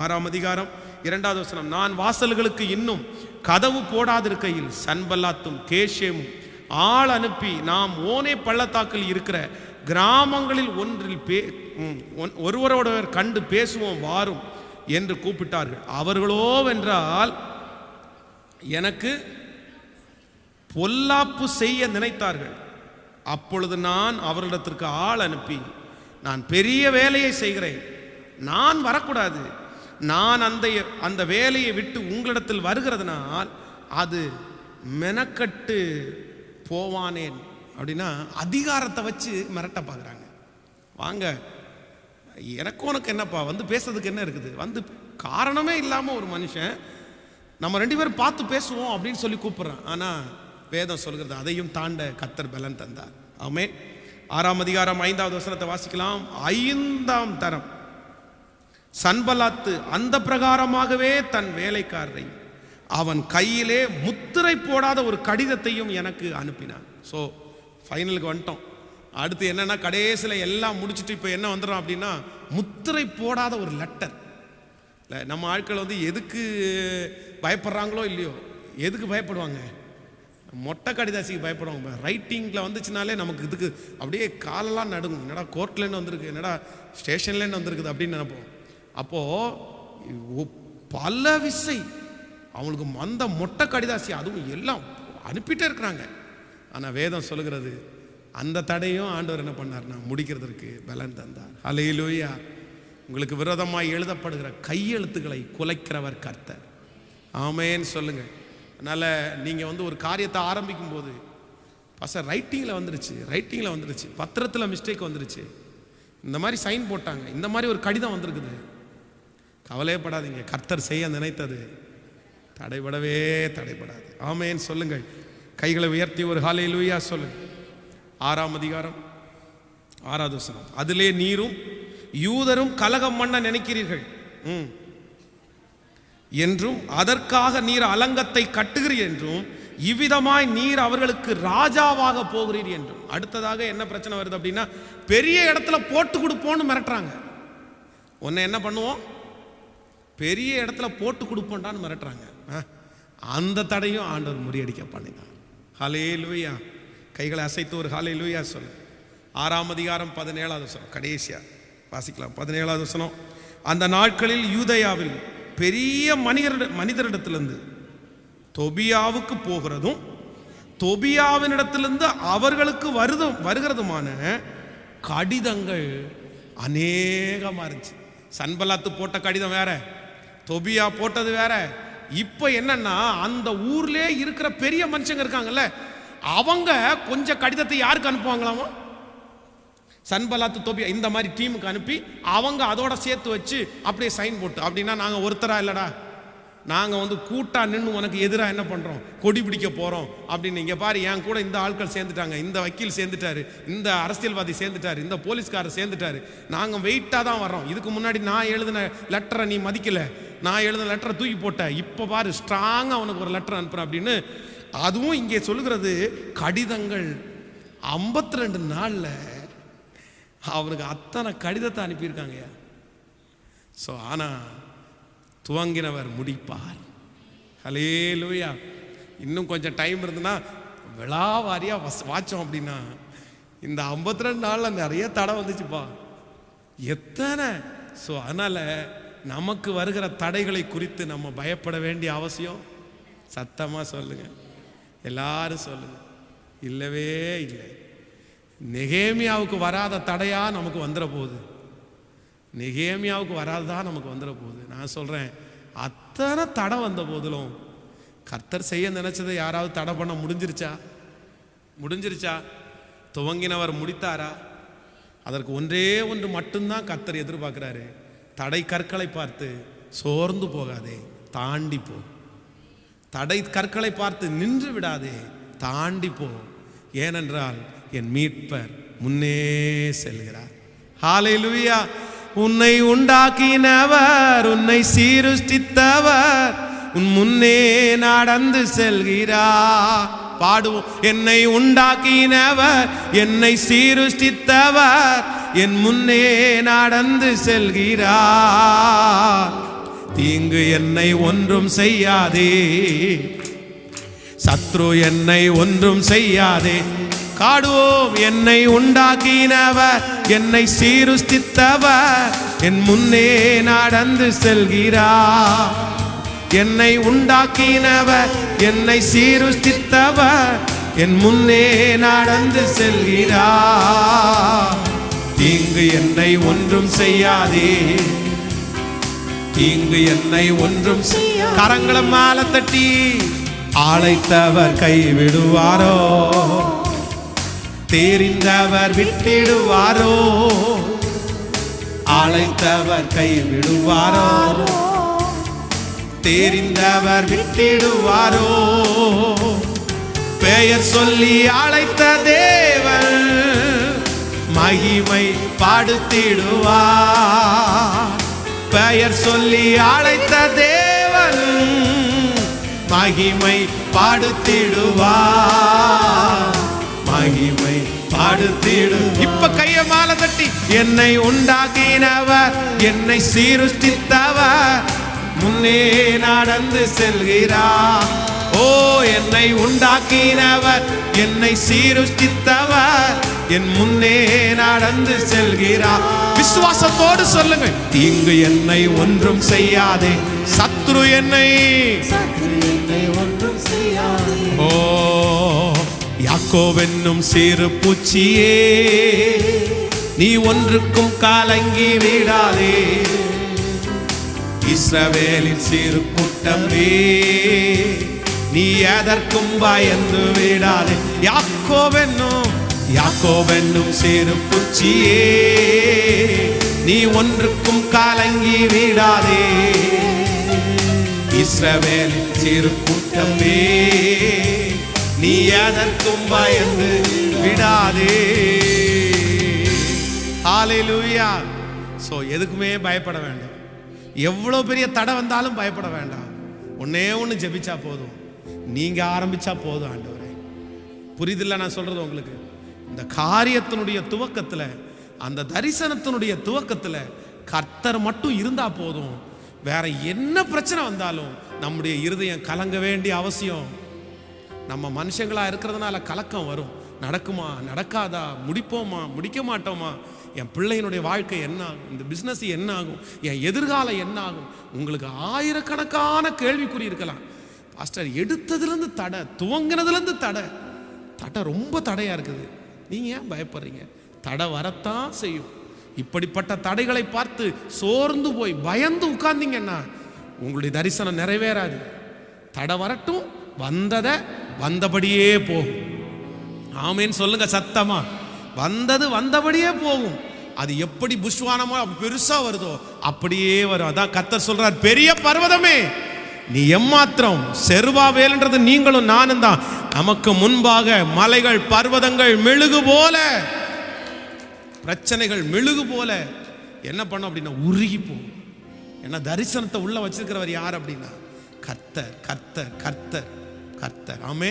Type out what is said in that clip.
ஆறாம் அதிகாரம் இரண்டாவது வசனம் நான் வாசல்களுக்கு இன்னும் கதவு போடாதிருக்கையில் சன்பல்லாத்தும் கேஷேமும் ஆள் அனுப்பி நாம் ஓனே பள்ளத்தாக்கில் இருக்கிற கிராமங்களில் ஒன்றில் பே ஒன்- ஒருவரோடவர் கண்டு பேசுவோம் வாரும் என்று கூப்பிட்டார்கள். அவர்களோவென்றால் எனக்கு பொல்லாப்பு செய்ய நினைத்தார்கள். அப்பொழுது நான் அவர்களிடத்திற்கு ஆள் அனுப்பி நான் பெரிய வேலையை செய்கிறேன். நான் வரக்கூடாது. நான் அந்த அந்த வேலையை விட்டு உங்களிடத்தில் வருகிறதுனால் அது மெனக்கட்டு போவானேன் அப்படின்னா அதிகாரத்தை வச்சு மிரட்ட பார்க்குறாங்க. வாங்க எனக்கு உனக்கு என்னப்பா வந்து பேசுறதுக்கு என்ன இருக்குது? வந்து காரணமே இல்லாமல் ஒரு மனுஷன் நம்ம ரெண்டு பேரும் பார்த்து பேசுவோம் அப்படின்னு சொல்லி கூப்பிட்றேன். ஆனால் வேதம் சொல்கிறது அதையும் தாண்ட கத்தர் பலன் தந்தார். ஆமே ஆறாம் அதிகாரம் ஐந்தாவது வசனத்தை வாசிக்கலாம். ஐந்தாம் தரம். சன்பலாத்து அந்த பிரகாரமாகவே தன் வேலைக்காரரை அவன் கையிலே முத்திரை போடாத ஒரு கடிதத்தையும் எனக்கு அனுப்பினான். ஸோ ஃபைனலுக்கு வந்துட்டோம். அடுத்து என்னன்னா கடைசியில் எல்லாம் முடிச்சுட்டு இப்போ என்ன வந்துடும் அப்படின்னா முத்திரை போடாத ஒரு லெட்டர் இல்லை நம்ம ஆட்கள் வந்து எதுக்கு பயப்படுறாங்களோ இல்லையோ எதுக்கு பயப்படுவாங்க? மொட்டை கடிதாசிக்கு பயப்படுவாங்க ரைட்டிங்கில் வந்துச்சுனாலே நமக்கு இதுக்கு அப்படியே காலெல்லாம் நடுங்கும். என்னடா கோர்ட்லேருந்து வந்திருக்கு என்னடா ஸ்டேஷன்லேருந்து வந்திருக்குது அப்படின்னு நினைப்போம். அப்போது பல விசை. அவங்களுக்கு மந்த மொட்டை கடிதாசி அதுவும் எல்லாம் அனுப்பிட்டே இருக்கிறாங்க. ஆனால் வேதம் சொல்லுகிறது அந்த தடையும் ஆண்டவர் என்ன பண்ணார்னா முடிக்கிறதற்கு பலன் தந்தார். அலையிலூயா உங்களுக்கு விரோதமாக எழுதப்படுகிற கையெழுத்துக்களை குலைக்கிறவர் கர்த்தர். ஆமேன்னு சொல்லுங்க. அதனால் நீங்கள் வந்து ஒரு காரியத்தை ஆரம்பிக்கும் போது பச ரைட்டிங்கில் வந்துருச்சு ரைட்டிங்கில் வந்துருச்சு பத்திரத்தில் மிஸ்டேக் வந்துருச்சு. இந்த மாதிரி சைன் போட்டாங்க இந்த மாதிரி ஒரு கடிதம் வந்திருக்குது. கவலையப்படாதீங்க. கர்த்தர் செய்ய நினைத்தது. தடைபடவே தடைபடாது. ஆமேன்னு சொல்லுங்கள். கைகளை உயர்த்தி ஒரு ஹாலை லூயா சொல்லுங்கள் ஆறாம் அதிகாரம் ஆறாவது வசனம். அதிலே நீரும் யூதரும் கலகம் பண்ண நினைக்கிறீர்கள். ம். என்றும் அதற்காக நீர் அலங்கத்தை கட்டுகிறீர் என்றும் இவ்விதமாய் நீர் அவர்களுக்கு ராஜாவாக போகிறீர் என்றும். அடுத்ததாக என்ன பிரச்சனை வருது அப்படின்னா பெரிய இடத்துல போட்டு கொடுப்போன்னு மிரட்டுறாங்க. உன்னை என்ன பண்ணுவோம்? பெரிய இடத்துல போட்டு கொடுப்போண்டான்னு மிரட்டுறாங்க. ஆ, அந்த தடையும் ஆண்டவர் முறியடிக்க பண்ணினார். ஹலே லூயா கைகளை அசைத்து ஒரு ஹலே லூயா சொல்லு. ஆறாம் அதிகாரம் பதினேழாவது வசனம் கடைசியா வாசிக்கலாம். பதினேழாவது வசனம் அந்த நாட்களில் யூதயாவில் பெரிய மனிதர் மனிதரிடத்திலிருந்து தொபியாவுக்கு போகிறதும் தொபியாவினிடத்திலிருந்து அவர்களுக்கு வருதும் வருகிறதுமான கடிதங்கள் அநேகமாக இருந்துச்சு. சன்பலாத்து போட்ட கடிதம் வேற. தொபியா போட்டது வேற. இப்போ என்னன்னா அந்த ஊர்லேயே இருக்கிற பெரிய மனுஷங்க இருக்காங்கல்ல அவங்க கொஞ்சம் கடிதத்தை யாருக்கு அனுப்புவாங்களாமா? சன்பலாத்து தொபியா இந்த மாதிரி டீமுக்கு அனுப்பி அவங்க அதோட சேர்த்து வச்சு அப்படியே சைன் போட்டு அப்படின்னா நாங்கள் ஒருத்தரா இல்லடா. நாங்கள் வந்து கூட்டா நின்று உனக்கு எதிராக என்ன பண்ணுறோம் கொடி பிடிக்க போகிறோம் அப்படின்னு இங்கே பாரு என் கூட இந்த ஆட்கள் சேர்ந்துட்டாங்க. இந்த வக்கீல் சேர்ந்துட்டாரு. இந்த அரசியல்வாதி சேர்ந்துட்டாரு. இந்த போலீஸ்காரர் சேர்ந்துட்டாரு. நாங்கள் வெயிட்டாக தான் வர்றோம். இதுக்கு முன்னாடி நான் எழுதின லெட்டரை நீ மதிக்கலை. நான் எழுத லெட்டரை தூக்கி போட்டேன். இப்போ பாரு ஸ்ட்ராங்காக அவனுக்கு ஒரு லெட்டர் அனுப்புகிறேன் அப்படின்னு அதுவும் இங்கே சொல்லுகிறது கடிதங்கள் 52 ரெண்டு நாளில் அவனுக்கு அத்தனை கடிதத்தை அனுப்பியிருக்காங்கய்யா. ஸோ ஆனால் துவங்கினவர் முடிப்பார். ஹலே லூயா இன்னும் கொஞ்சம் டைம் இருந்ததுன்னா விழாவாரியாக வஸ் வாச்சோம் அப்படின்னா இந்த 52 ரெண்டு நாளில் நிறைய தடை வந்துச்சுப்பா. எத்தனை? ஸோ அதனால் நமக்கு வருகிற தடைகளை குறித்து நம்ம பயப்பட வேண்டிய அவசியம்? சத்தமாக சொல்லுங்க. எல்லாரும் சொல்லுங்க. இல்லவே இல்லை. நெகேமியாவுக்கு வராத தடையாக நமக்கு வந்துட போகுது. நெகேமியாவுக்கு வராததா நமக்கு வந்துட போகுது. நான் சொல்கிறேன் அத்தனை தடை வந்த போதிலும் கர்த்தர் செய்ய நினச்சதை யாராவது தடை பண்ண முடிஞ்சிருச்சா? முடிஞ்சிருச்சா? துவங்கினவர் முடித்தாரா? அதற்கு ஒன்றே ஒன்று மட்டும்தான் கர்த்தர் எதிர்பார்க்குறாரு. தடை கற்களை பார்த்து சோர்ந்து போகாதே தாண்டி போ. தடை கற்களை பார்த்து நின்று விடாதே தாண்டி போ. ஏனென்றால் என் மீட்பர் முன்னே செல்கிறார். லுவியா உன்னை உண்டாக்கினவர் உன்னை சீருஷ்டித்தவர் உன் முன்னே நடந்து செல்கிறா. பாடுவோம். என்னை உண்டாக்கினவர் என்னை சீருஷ்டித்தவர் என் முன்னே நடந்து செல்கிறார் தீங்கு என்னை ஒன்றும் செய்யாதே. சத்ரு என்னை ஒன்றும் செய்யாதே. காடுவோம். என்னை உண்டாக்கினவர் என்னை சீருஷ்டித்தவர் என் முன்னே நடந்து செல்கிறார் என்னை உண்டாக்கினவர் என்னை சீருஷ்டித்தவர் என் முன்னே நடந்து செல்கிறா தீங்கு என்னை ஒன்றும் செய்யாதே. தீங்கு என்னை ஒன்றும் செய்ய- கரங்களை மாலை தட்டி ஆளைத்தவர் கைவிடுவாரோ? தெரிந்தவர் விட்டிடுவாரோ? அழைத்தவர் கைவிடுவாரோ? தெரிந்தவர் விட்டிடுவாரோ? பெயர் சொல்லி அழைத்த தேவன் மகிமை பாடுத்திடுவார். பெயர் சொல்லி அழைத்த தேவன் மகிமை பாடுத்திடுவார். மகிமை பாடுத்திடு இப்ப கைய மாலை தட்டி என்னை உண்டாக்கினவர் என்னை சீருஷ்டித்தவர் முன்னே நடந்து செல்கிறார். ஓ என்னை உண்டாக்கினவர் என்னை சீருஷ்டித்தவர் என் முன்னே நடந்து செல்கிறார். விசுவாசத்தோடு சொல்லுங்க தீங்கு என்னை ஒன்றும் செய்யாதே. சத்ரு என்னை. என்னை ஒன்றும் செய்யாதே. ஓ யாக்கோவென்னும் சிறு பூச்சியே நீ ஒன்றுக்கும் காலங்கி விடாதே. இஸ்ரவேலின் சிறு கூட்டமே நீ எதற்கும் பயந்து விடாதே. யாக்கோவென்னும் யாக்கோவென்னும் சிறு பூச்சியே நீ ஒன்றுக்கும் கலங்கி விடாதே. இஸ்ரவேலின் சிறு கூட்டமே நீ எதற்கும் பயந்து விடாதே. ஹalleluya ஸோ எதுக்குமே பயப்பட வேண்டாம். எவ்வளோ பெரிய தடை வந்தாலும் பயப்பட வேண்டாம். ஒன்னே ஒன்று ஜெபிச்சா போதும். நீங்கள் ஆரம்பிச்சா போதும் ஆண்டவரே. புரியுதில்ல நான் சொல்கிறது உங்களுக்கு? இந்த காரியத்தினுடைய துவக்கத்தில் அந்த தரிசனத்தினுடைய துவக்கத்தில் கர்த்தர் மட்டும் இருந்தால் போதும். வேற என்ன பிரச்சனை வந்தாலும் நம்முடைய இருதயம் கலங்க வேண்டிய அவசியம். நம்ம மனுஷங்களாக இருக்கிறதுனால கலக்கம் வரும். நடக்குமா? நடக்காதா? முடிப்போமா? முடிக்க மாட்டோமா? என் பிள்ளையினுடைய வாழ்க்கை என்ன ஆகும் இந்த பிஸ்னஸ் என்ன ஆகும் என் எதிர்காலம் என்ன ஆகும் உங்களுக்கு ஆயிரக்கணக்கான கேள்விக்குறி இருக்கலாம். பாஸ்டர் எடுத்ததுலேருந்து தடை துவங்கினதுலேருந்து தடை. தடை ரொம்ப தடையாக இருக்குது. நீங்கள் ஏன் பயப்படுறீங்க? தடை வரத்தான் செய்யும். இப்படிப்பட்ட தடைகளை பார்த்து சோர்ந்து போய் பயந்து உட்கார்ந்தீங்கன்னா உங்களுடைய தரிசனம் நிறைவேறாது. தடை வரட்டும் வந்ததை வந்தபடியே போகும். ஆமேன்னு சொல்லுங்க சத்தமாக வந்தது வந்தபடியே போகும். அது எப்படி புஷ்வானமோ பெருசா வருதோ அப்படியே வரும். அதான் கத்தர் சொல்றார் பெரிய பர்வதமே நீ எம்மாத்திரம் செருவா வேலுன்றது நீங்களும் நானும் தான். நமக்கு முன்பாக மலைகள் பர்வதங்கள் மெழுகு போல பிரச்சனைகள் மெழுகு போல. என்ன பண்ணும் அப்படின்னா உருகி போகும். ஏன்னா தரிசனத்தை உள்ள வச்சிருக்கிறவர் யார் அப்படின்னா? கர்த்தர் கர்த்தர் கர்த்தர் கர்த்தர். ஆமே